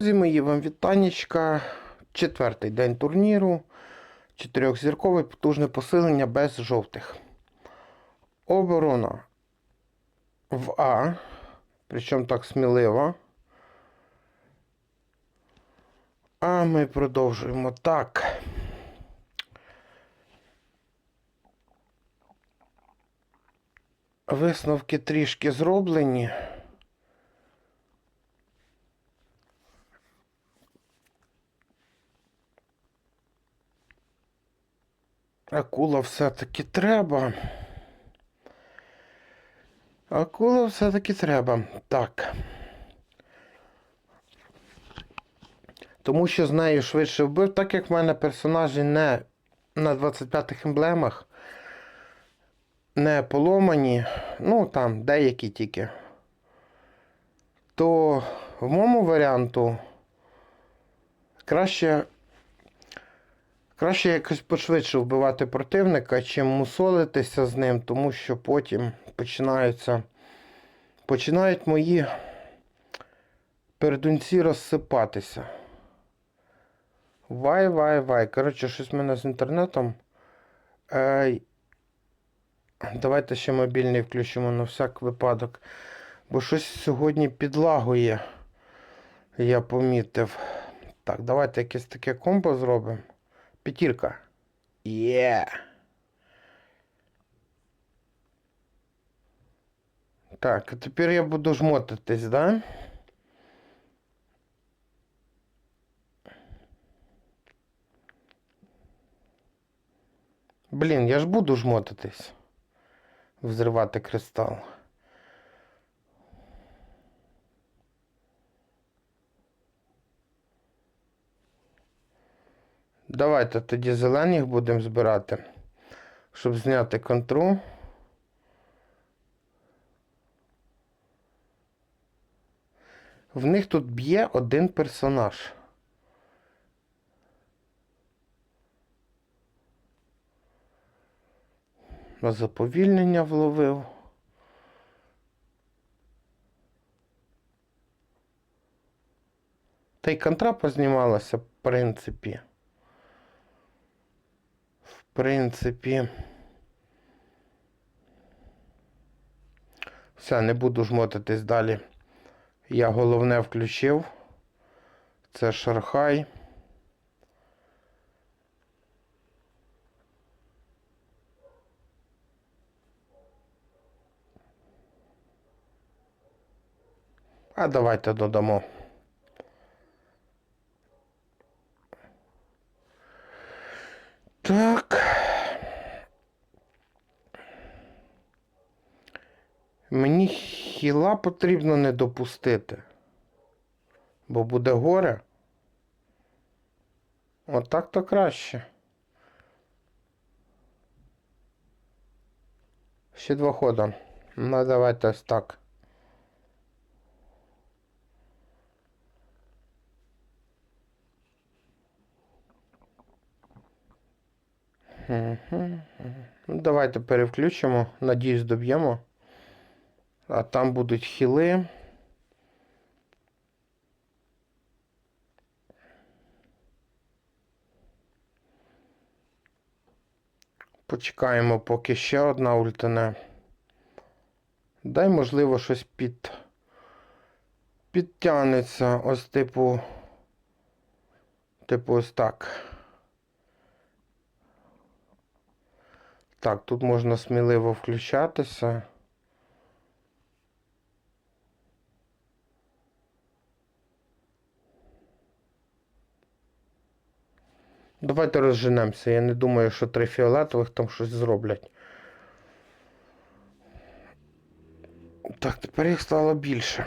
Друзі мої, вам вітанечка. Четвертий день турніру. Чотирьохзіркове потужне посилення без жовтих. Оборона в А. Причому так сміливо. А ми продовжуємо так. Висновки трішки зроблені. Акула все-таки треба. Акула все-таки треба. Так. Тому що з нею швидше вбив, так як в мене персонажі не на 25-х емблемах, не поломані, ну там деякі тільки. То в моєму варіанту краще Краще якось пошвидше вбивати противника, чим мусолитися з ним, тому що потім починаються. Починають мої передунці розсипатися. Вай, вай, вай. Коротше, щось в мене з інтернетом. Ей. Давайте ще мобільний включимо на всяк випадок. Бо щось сьогодні підлагує. Я помітив. Так, давайте якесь таке комбо зробимо. П'ятірка. Є. Так, а тепер я буду жмотитись, да? Блін, я ж буду жмотитись. Взривати кристал. Давайте тоді зелених будемо збирати, щоб зняти контру. В них тут б'є один персонаж. На заповільнення вловив. Та й контра познімалася, в принципі. Принципі. Все, не буду жмотитись далі. Я головне включив. Це Шархай. А давайте додамо. Так. Мені хіла потрібно не допустити. Бо буде горе. Отак то краще. Ще два хода. Ну, давайте ось так. Ну, давайте переключимо. Надіюсь, доб'ємо. А там будуть хіли. Почекаємо, поки ще одна ультане. Дай, можливо, щось під... підтягнеться. Ось типу. Типу ось так. Так, тут можна сміливо включатися. Давайте розженемося. Я не думаю, що три фіолетових там щось зроблять. Так, тепер їх стало більше.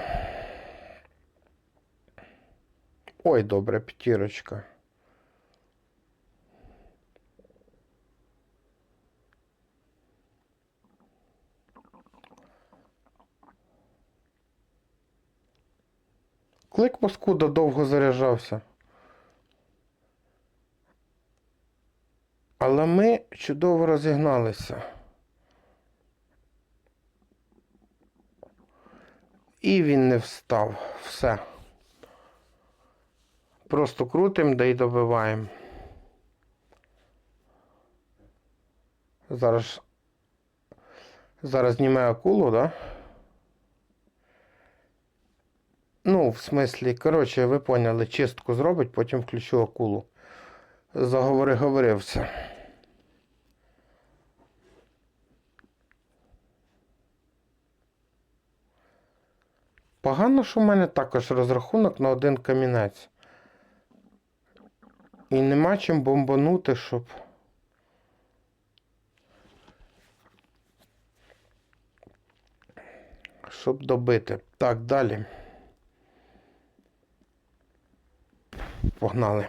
Ой, добре, п'ятірочка. Клик паскуда довго заряджався. Але ми чудово розігналися. І він не встав. Все. Просто крутимо да й добиваємо. Зараз. Зараз зніме акулу, да? Ну, в смислі, коротше, ви поняли, чистку зробить, потім включу акулу. Заговори говорився. Погано, що в мене також розрахунок на один камінець. І нема чим бомбанути, щоб. Щоб добити. Так, далі. Погнали.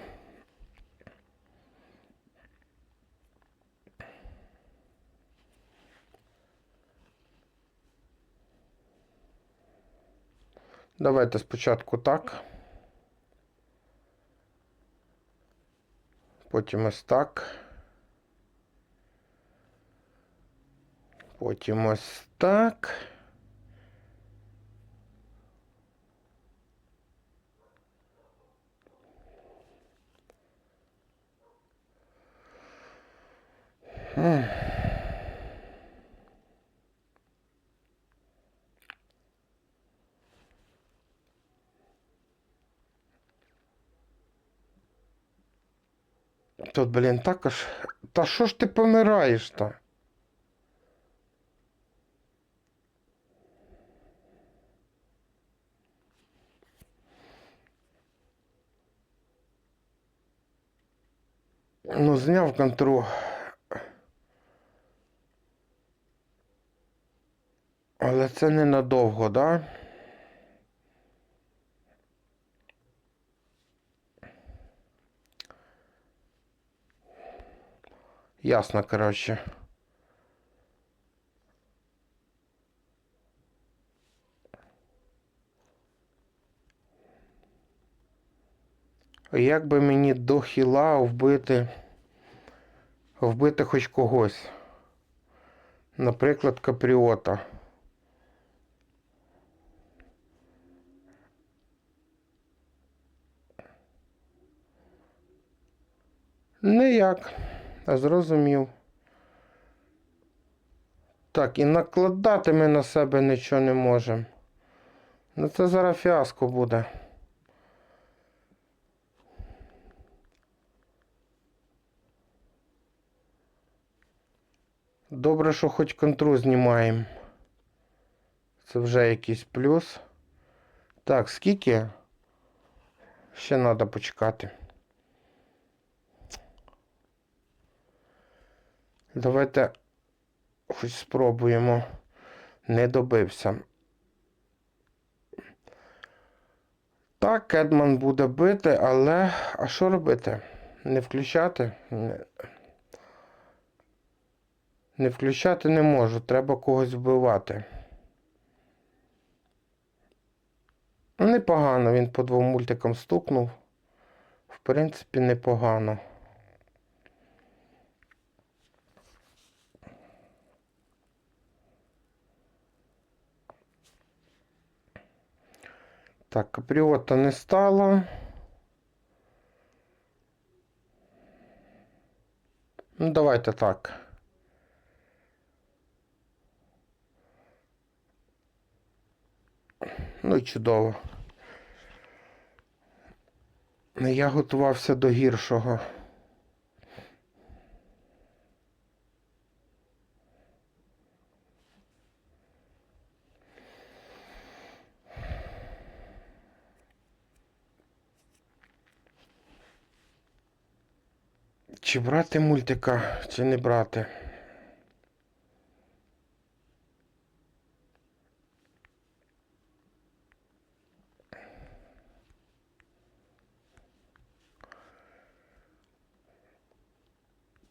Давайте спочатку так. Потім ось так. Потім ось так. М. Тут, блін, також. Та що ж ти помираєш то? Ну, зняв контру. Але це ненадовго, да? Ясно, коротше. Як би мені до хіла вбити, вбити хоч когось. Наприклад, капріота. Ніяк. Зрозумів. Так, і накладати ми на себе нічого не можемо. Ну це зараз фіаско буде. Добре, що хоч контру знімаємо. Це вже якийсь плюс. Так, скільки? Ще треба почекати. Давайте хоч спробуємо. Не добився. Так, Кедман буде бити, але а що робити? Не включати? Не, включати не можу, треба когось вбивати. Непогано, він по двом мультикам стукнув. В принципі, непогано. Так, капріота не стало. Ну, давайте так. Ну і чудово. Я готувався до гіршого. Чи брати мультика, чи не брати?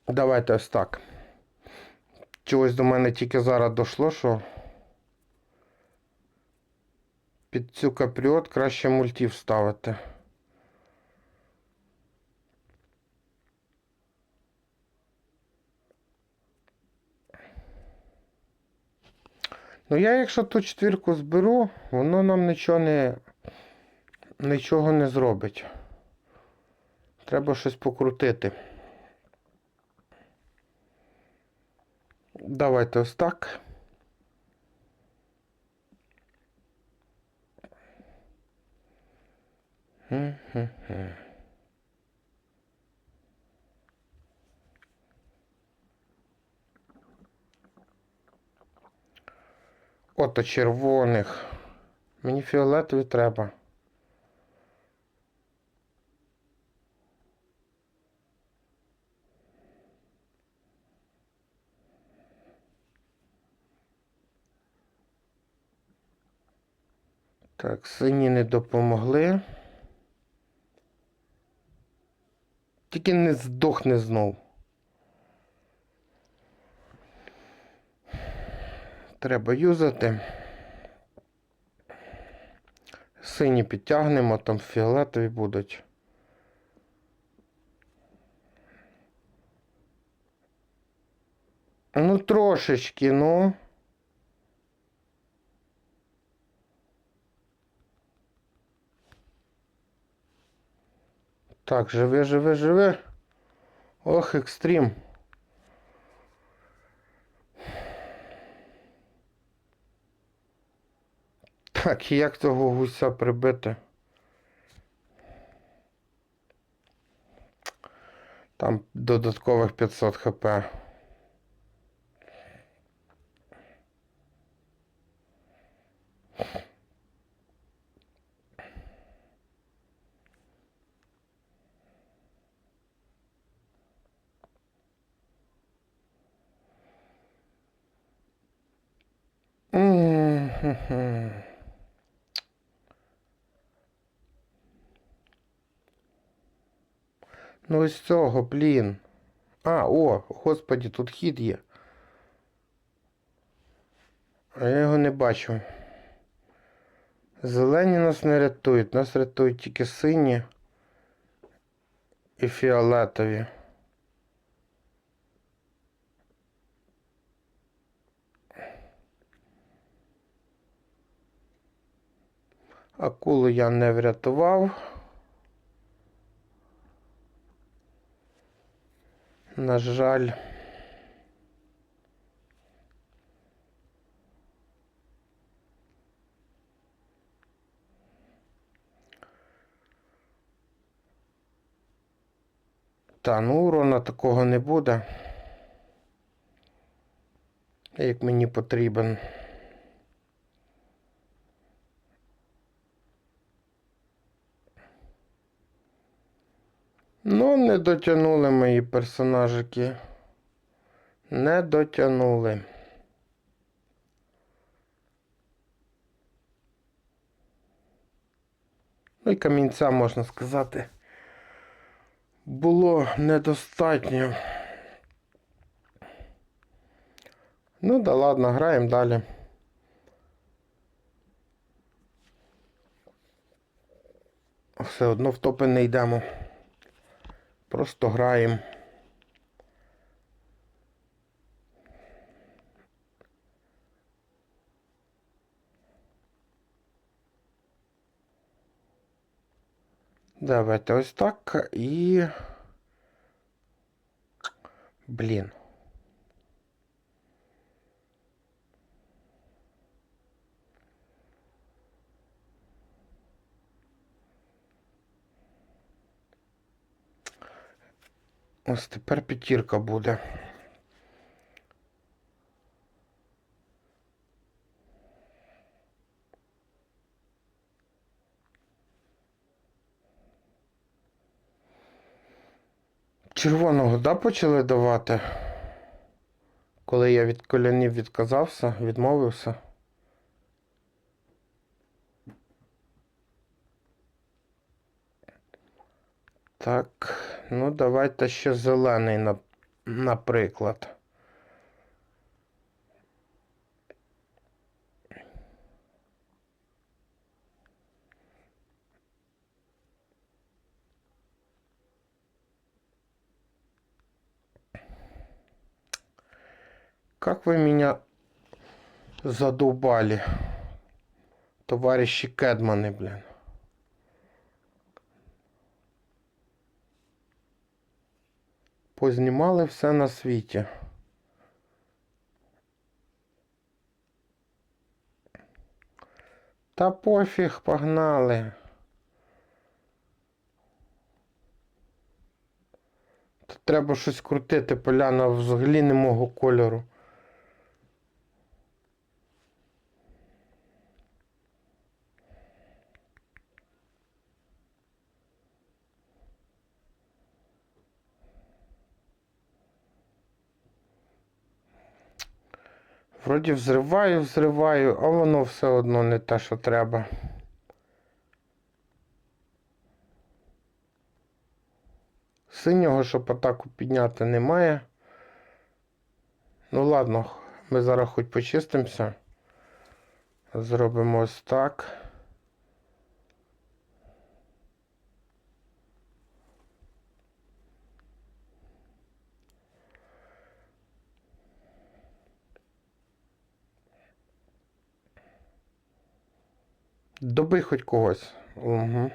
Давайте ось так. Чогось до мене тільки зараз дійшло, що під цю капріот краще мультів ставити. Ну я якщо ту четвірку зберу, воно нам нічого не нічого не зробить. Треба щось покрутити. Давайте ось так. Хм-хм-хм. Ото червоних. Мені фіолетові треба. Так, сині не допомогли. Тільки не здохне знов. Треба юзати. Сині підтягнемо, там фіолетові будуть. Ну, трошечки, ну. Так, живи, живи, живи. Ох, екстрім. Так, як того гуся прибити? Там додаткових 500 хп. М-м-м. Ну ось цього, блін. А, о, господі, тут хід є. А я його не бачу. Зелені нас не рятують, нас рятують тільки сині і фіолетові. Акулу я не врятував. На жаль. Та, ну урона такого не буде. Як мені потрібен. Ну, не дотягнули мої персонажики. Не дотягнули. Ну і камінця, можна сказати, було недостатньо. Ну да ладно, граємо далі. Все одно в топи не йдемо. Просто граємо. Давайте ось так і. Блін. Ось тепер п'ятірка буде. Червоного, да, почали давати? Коли я від колянів відказався, відмовився. Так, ну давайте ще зелений, на, наприклад. Как вы меня задолбали, товарищи Кэдманы, блин. Познімали все на світі. Та пофіг, погнали. Та треба щось крутити, поляна взагалі не мого кольору. Вроді взриваю, взриваю, а воно все одно не те, що треба. Синього, щоб атаку підняти, немає. Ну ладно, ми зараз хоч почистимося. Зробимо ось так. Добий хоч когось. Угу.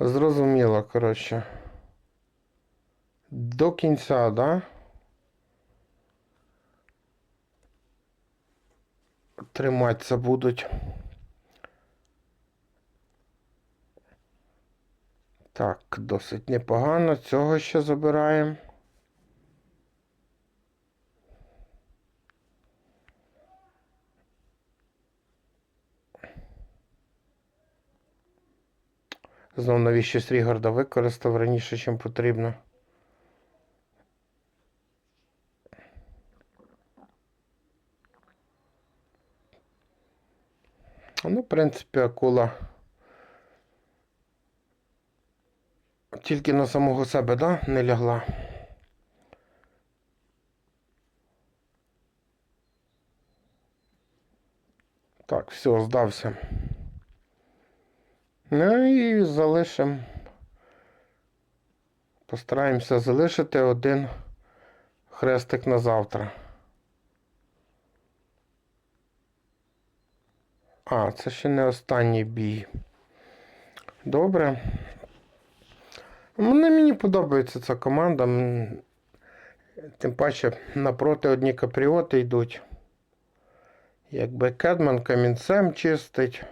Зрозуміло, коротше. До кінця, да? Триматися будуть. Так, досить непогано. Цього ще забираємо. Знов навіщо Срігарда використав раніше, чим потрібно. Ну, в принципі, акула. Тільки на самого себе, да, не лягла. Так, все, здався. Ну і залишимо. Постараємося залишити один хрестик на завтра. А, це ще не останній бій. Добре. Мені, мені подобається ця команда. Тим паче напроти одні капріоти йдуть. Якби Кедман камінцем чистить.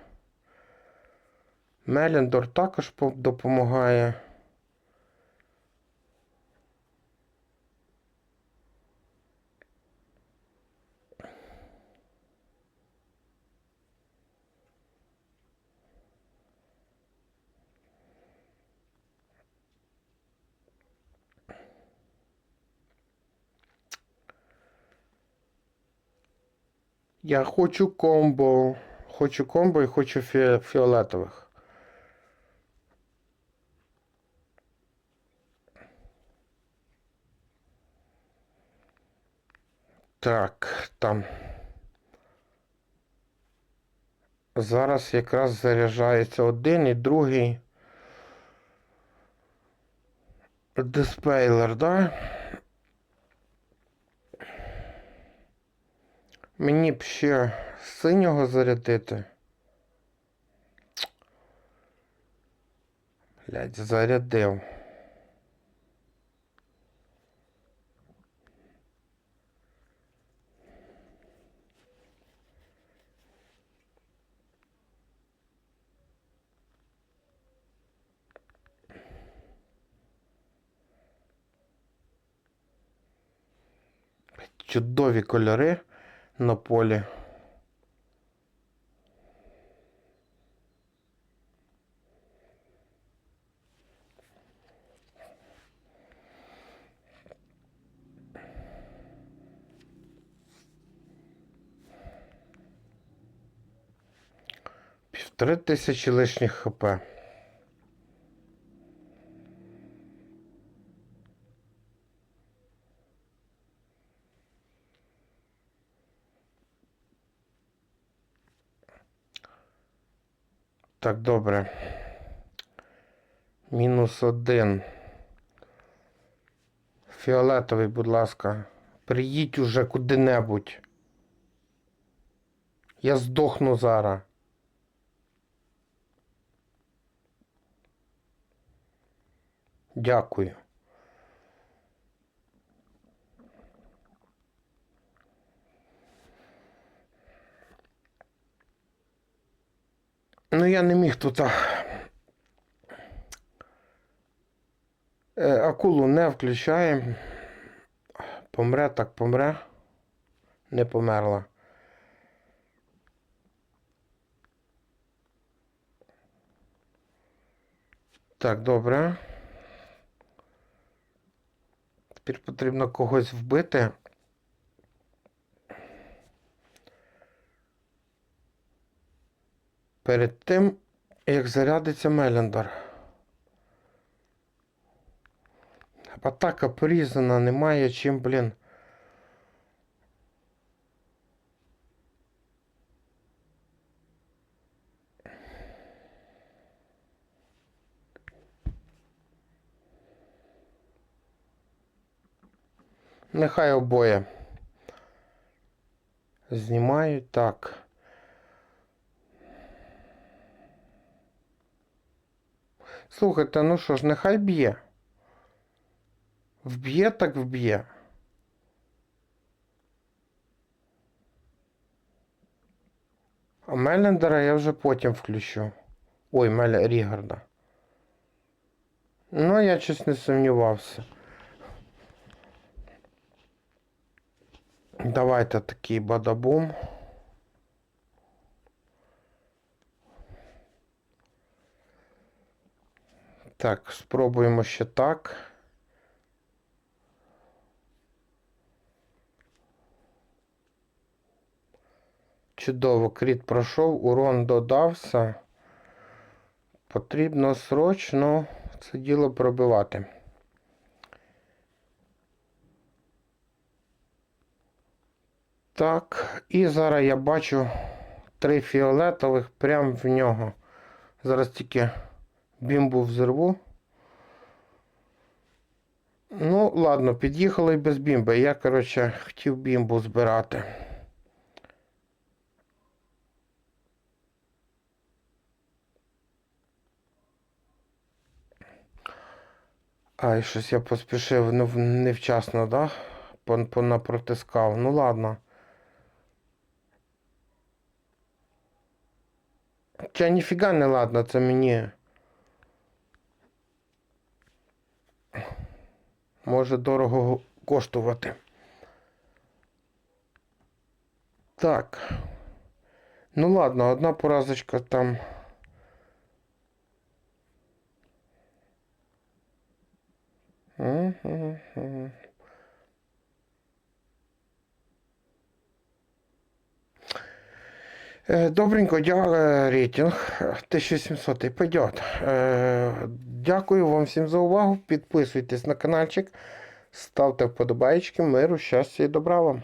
Меліндор також по- допомагає. Я хочу комбо. Хочу комбо і хочу фі- фіолетових. Так, там. Зараз якраз заряджається один і другий. Диспейлер, да? Мені б ще синього зарядити. Блять, зарядив. Чудові кольори на полі. Півтори тисячі лишніх хп. Так, добре. Мінус один. Фіолетовий, будь ласка. Приїдь уже куди-небудь. Я здохну зараз. Дякую. Ну я не міг тут. Е, акулу не включаємо. Помре, так помре. Не померла. Так, добре. Тепер потрібно когось вбити. Перед тим, як зарядиться Мелендор. Атака порізана, немає чим, блін. Нехай обоє. Знімають так. Слухайте, ну що ж, нехай б'є. Вб'є так вб'є. А Мелендера я вже потім включу. Ой, Мель Рігарда. Ну, я щось не сумнівався. Давайте такий бадабум. Так, спробуємо ще так. Чудово, кріт пройшов, урон додався. Потрібно срочно це діло пробивати. Так, і зараз я бачу три фіолетових прямо в нього. Зараз тільки бімбу взорву. Ну, ладно, під'їхали і без бімби. Я, коротше, хотів бімбу збирати. Ай, щось я поспішив ну, невчасно, да? Понапротискав. Ну ладно. Ча ніфіга не ладно, це мені. Може дорого коштувати. Так. Ну ладно, одна поразочка там. Мгм. Е, Добренько, дякую, рейтинг 1700 пойдет. Е, Дякую вам всім за увагу. Підписуйтесь на каналчик, ставте вподобайки, миру, щастя і добра вам.